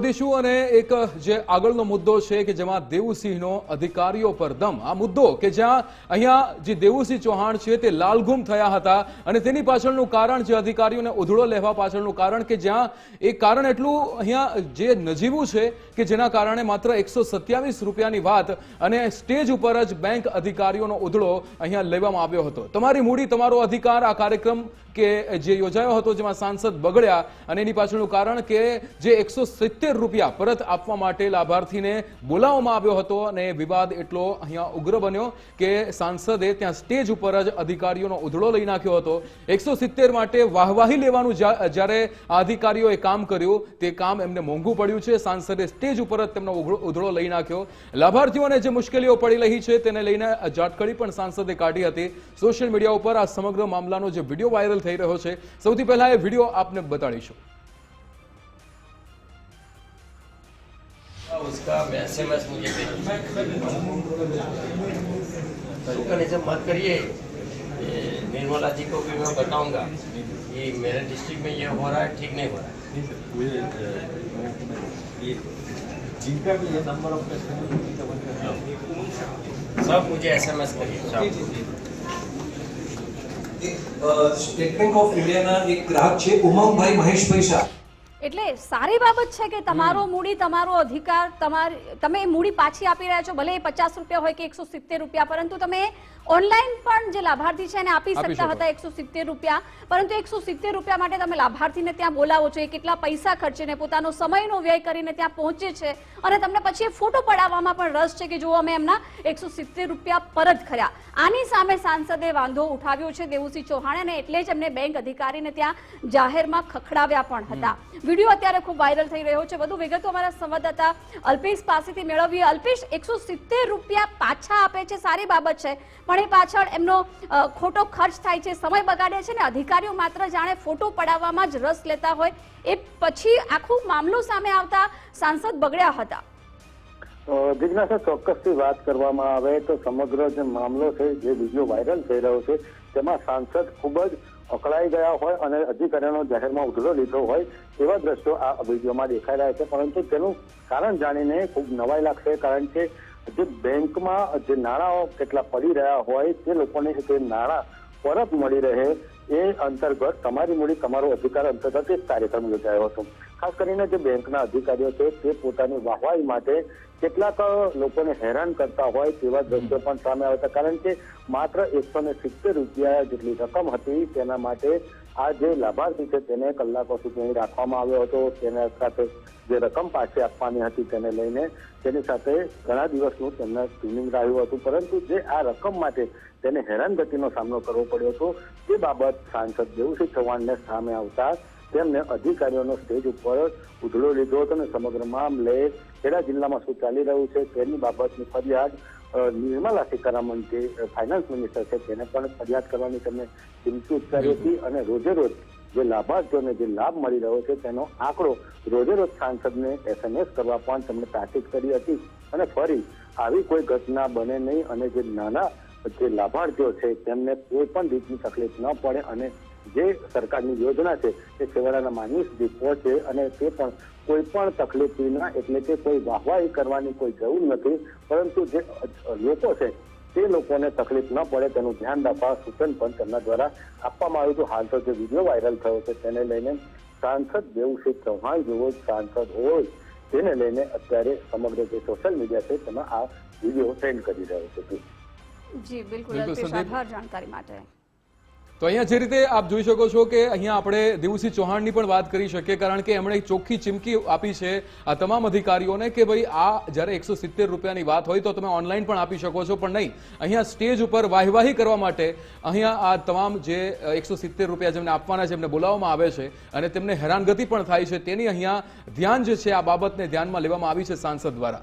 વધીશું અને એક જે આગળનો મુદ્દો છે કે જેમાં દેવુસિંહનો અધિકારીઓ પર દમ. આ મુદ્દો કે જ્યાં અહીંયા જે દેવુસિંહ ચૌહાણ છે તે લાલઘુમ થયા હતા અને તેની પાછળનું કારણ જે અધિકારીઓને ઉધળો લેવા પાછળનું કારણ કે જ્યાં એ કારણ એટલું અહીંયા જે નજીવું છે કે જેના કારણે માત્ર એકસો રૂપિયાની વાત અને સ્ટેજ ઉપર જ બેંક અધિકારીઓનો ઉધળો અહીંયા લેવામાં આવ્યો હતો. તમારી મૂડી, તમારો અધિકાર, આ કાર્યક્રમ કે જે યોજાયો હતો જેમાં સાંસદ બગડ્યા અને એની પાછળનું કારણ કે જે એકસો સિત્તેર રૂપિયા પરત આપવા માટે લાભાર્થીને બોલાવવામાં આવ્યો હતો અને વિવાદ એટલો અહીંયા ઉગ્ર બન્યો કે સાંસદે ત્યાં સ્ટેજ ઉપર જ અધિકારીઓનો ઉધળો લઈ નાખ્યો હતો. એકસો સિત્તેર માટે વાહવાહી લેવાનું જ્યારે અધિકારીઓએ કામ કર્યું, તે કામ એમને મોંઘું પડ્યું છે. સાંસદે સ્ટેજ ઉપર જ તેમનો ઉધડો લઈ નાખ્યો. લાભાર્થીઓને જે મુશ્કેલીઓ પડી રહી છે તેને લઈને જાટકડી પણ સાંસદે કાઢી હતી. સોશિયલ મીડિયા ઉપર આ સમગ્ર મામલાનો જે વીડિયો વાયરલ થઈ રહ્યો છે, સૌથી પહેલા એ વીડિયો આપને બતાડીશું. उसका एसएमएस मुझे मैकेनिज्म मत करिए ये निर्मला जी को भी मैं बताऊंगा कि मेरे डिस्ट्रिक्ट में ये हो रहा है ठीक नहीं हो रहा है नहीं सर मुझे अ, ये जिनका भी ये नंबर ऑफ कस्टमर उनकी खबर सब मुझे एसएमएस करिए સ્ટેટ બેંક ઓફ ઇન્ડિયાના એક ગ્રાહક છે ઉમંગભાઈ મહેશભાઈ શાહ એટલે સારી બાબત છે કે તમારો મૂડી તમારો અધિકાર તમારી તમે મૂડી પાછી આપી રહ્યા છો ભલે એ પચાસ રૂપિયા હોય કે એકસો સિત્તેર રૂપિયા પરંતુ તમે ઓનલાઈન પણ જે લાભાર્થી છે એને આપી શકતા હતા એકસો સિત્તેર રૂપિયા. પરંતુ એકસો સિત્તેર રૂપિયા માટે તમે લાભાર્થીને ત્યાં બોલાવો છો એ કેટલા પૈસા ખર્ચીને પોતાનો સમયનો વ્યય કરીને ત્યાં પહોંચે છે. અને તમને પછી એ ફોટો પડાવવામાં પણ રસ છે કે જો અમે એમના એકસો સિત્તેર રૂપિયા પરત કર્યા આની સામે સાંસદે વાંધો ઉઠાવ્યો છે દેવુસિંહ ચૌહાણે અને એટલે જ એમને બેંક અધિકારીને ત્યાં જાહેરમાં ખખડાવ્યા પણ હતા. વીડિયો અત્યારે ખૂબ વાયરલ થઈ રહ્યો છે. વધુ વિગતો અમારા સંવાદદાતા અલ્પેશ પાસેથી મેળવીએ. અલ્પેશ, એકસો સિત્તેર રૂપિયા પાછા આપે છે. સારી બાબત છે, પણ એ પાછળ એમનો ખોટો ખર્ચ થાય છે, સમય બગાડે છે ને અધિકારીઓ માત્ર જાણે ફોટો પડાવવામાં જ રસ લેતા હોય. એ પછી આખું મામલો સામે આવતા સાંસદ બગડ્યા હતા. જિજ્ઞાસા, ચોક્કસથી વાત કરવામાં આવે તો સમગ્ર જે મામલો છે, જે વીડિયો વાયરલ થઈ રહ્યો છે, તેમાં સાંસદ ખૂબ જ અકળાઈ ગયા હોય અને અધિકારીઓનો જાહેરમાં ઉધડો લીધો હોય એવા દ્રશ્યો આ વિડીયોમાં દેખાઈ રહ્યા છે. પરંતુ તેનું કારણ જાણીને ખૂબ નવાઈ લાગશે કારણ કે જે બેંકમાં જે નાણાં કેટલા પડી રહ્યા હોય તે લોકોને તે નાણાં પરત મળી રહે એ અંતર્ગત તમારી મૂડી તમારો અધિકાર અંતર્ગત એક કાર્યક્રમ યોજાયો હતો. ખાસ કરીને જે બેંકના અધિકારીઓ છે, તે પોતાની વાહવાઈ માટે કેટલાક લોકોને હેરાન કરતા હોય તેવા દ્રશ્યો પણ સામે આવ્યા હતા. કારણ કે માત્ર એકસો ને સિત્તેર રૂપિયા જેટલી રકમ હતી, તેના માટે આ જે લાભાર્થી છે, તેને કલાકો સુધી રાખવામાં આવ્યો હતો. તેના સાથે જે રકમ પાછી આપવાની હતી તેને લઈને, તેની સાથે ઘણા દિવસનું તેમને સ્ક્રીનિંગ રહ્યું હતું. પરંતુ જે આ રકમ માટે તેને હેરાનગતિનો સામનો કરવો પડ્યો હતો, તે બાબત સાંસદ દેવુસિંહ ચૌહાણને સામે આવતા તેમને અધિકારીઓનો સ્ટેજ ઉપર ઉધડો લીધો હતો અને સમગ્ર મામલે ખેડા જિલ્લામાં શું ચાલી રહ્યું છે તેની બાબતની ફરિયાદ નિર્મલા સીતારામન જે ફાઇનાન્સ મિનિસ્ટર છે તેને પણ ફરિયાદ કરવાની તેમને ચીમકી ઉચ્ચારી હતી અને રોજે રોજ જે લાભાર્થીઓને જે લાભ મળી રહ્યો છે તેનો આંકડો રોજે રોજ સાંસદને એસએમએસ કરવા પણ તેમણે તાકીદ કરી હતી. અને ફરી આવી કોઈ ઘટના બને નહીં અને જે નાના જે લાભાર્થીઓ છે તેમને કોઈ પણ રીતની તકલીફ ન પડે અને જે સરકારની યોજના છે તે છેવાડાના માનવી સુધી પહોંચે અને તે પણ કોઈ પણ તકલીફ વિના એટલે કે કોઈ વાહવાહી કરવાની કોઈ જરૂર નથી. પરંતુ જે લોકો છે તે લોકોને તકલીફ ન પડે તેનું ધ્યાન રાખવા સૂચન પણ તેમના દ્વારા આપવામાં આવ્યું હતું. હાલ તો જે વીડિયો વાયરલ થયો છે તેને લઈને સાંસદ દેવસિંહ ચૌહાણ જેવો સાંસદ હોય તેને લઈને અત્યારે સમગ્ર જે સોશિયલ મીડિયા છે તેમાં આ વીડિયો ટ્રેન્ડ કરી રહ્યો છે. જી બિલકુલ. આભાર જાણકારી માટે. તો અહીંયા જે રીતે આપ જોઈ શકો છો કે અહીંયા આપણે દેવુસિંહ ચૌહાણની પણ વાત કરી શકીએ, કારણ કે એમણે ચોખ્ખી ચીમકી આપી છે આ તમામ અધિકારીઓને કે ભાઈ આ જ્યારે એકસો સિત્તેર રૂપિયાની વાત હોય તો તમે ઓનલાઈન પણ આપી શકો છો, પણ નહીં. અહીંયા સ્ટેજ ઉપર વાહવાહી કરવા માટે અહીંયા આ તમામ જે એકસો સિત્તેર રૂપિયા જેમને આપવાના છે એમને બોલાવવામાં આવે છે અને તેમને હેરાનગતિ પણ થાય છે. તેની અહીંયા ધ્યાન જે છે આ બાબતને ધ્યાનમાં લેવામાં આવી છે સાંસદ દ્વારા.